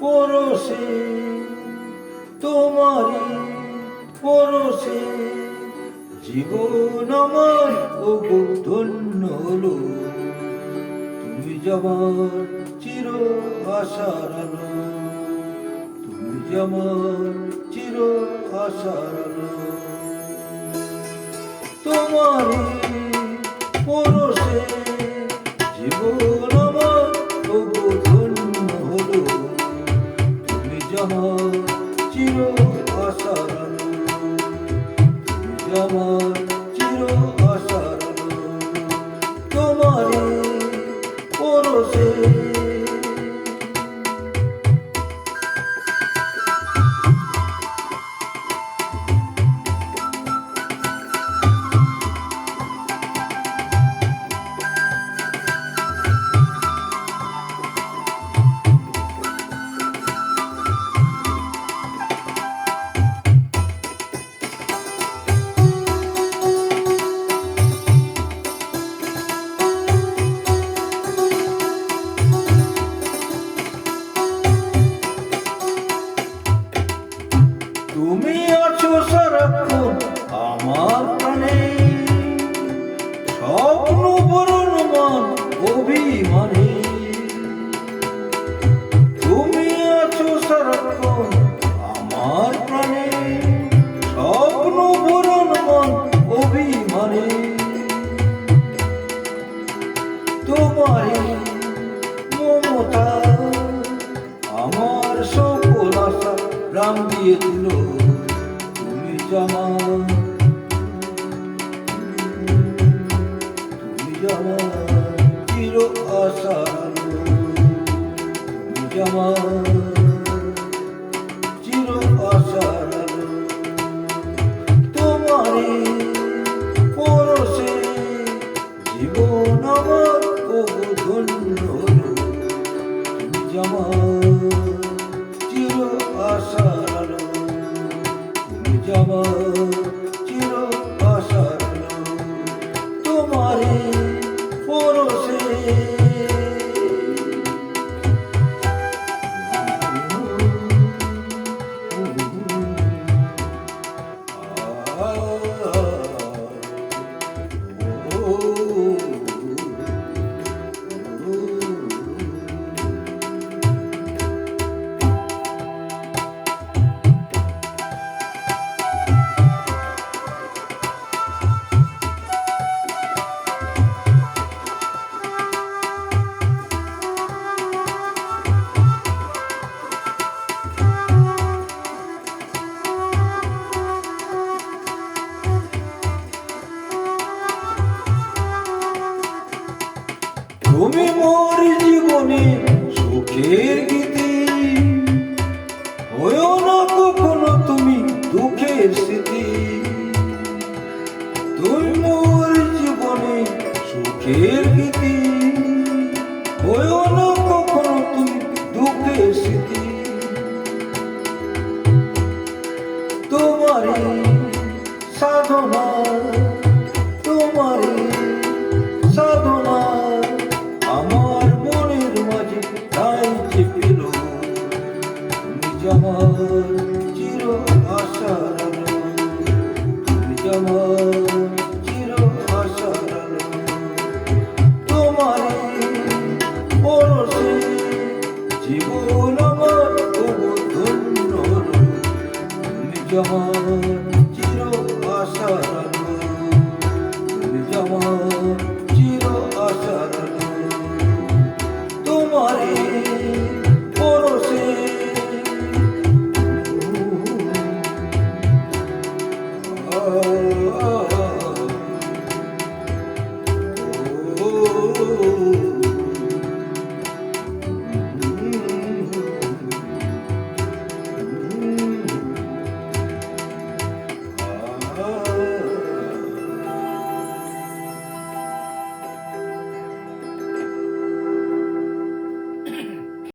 পরশে, তোমারই পরশে। জীবন আমার ও ধন্য হলো। তুমি যাবার চির আশার আলো। তুমি যাবার চির আশার আলো। তোমারই পরশে পরশে আমার প্রাণে স্বপ্ন বরণ মান অভিমানে। তুমি আছো সারাক্ষণ আমার প্রাণে। স্বপ্ন বরণ মান অভিমানে। তোমারে মমতা, আমার সকল আশা রাম দিয়ে দিল। তুমি জামা তুমি চির আশার আলো। চির আলো। তোমারে পরশে জীবন আমার কবু ধন্য হলো চির আশার আলো তুমি মোর জীবনে সুখের গীতি। হয়েও না কখনো তুমি দুঃখের স্মৃতি। তুমি মোর জীবনে সুখের গীতি। হয়েও না কখনো তুমি দুঃখের স্মৃতি। তোমারই সাধনা তোমারই সাধনা যেমন চির আলো তুমি যেমন চির আশার আলো পরশে জীবন আমার তবু ধন্য তুমি যেমন